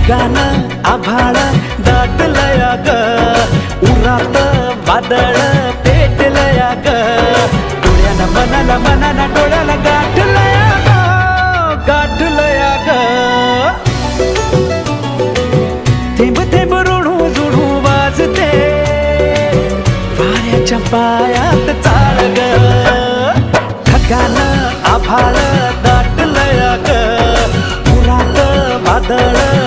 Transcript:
ढगान आभाळ दाटलया ग उरात वादळ पेटलया ग डोळ्यानं मनाला मनाला डोळ्याला गाठलया ग गाठलया ग थेंब थेंब ऋणू जुणू वाजते. वाऱ्याच्या पायात चाळ ग. ढगान आभाळ दाटलया ग उरात वादळ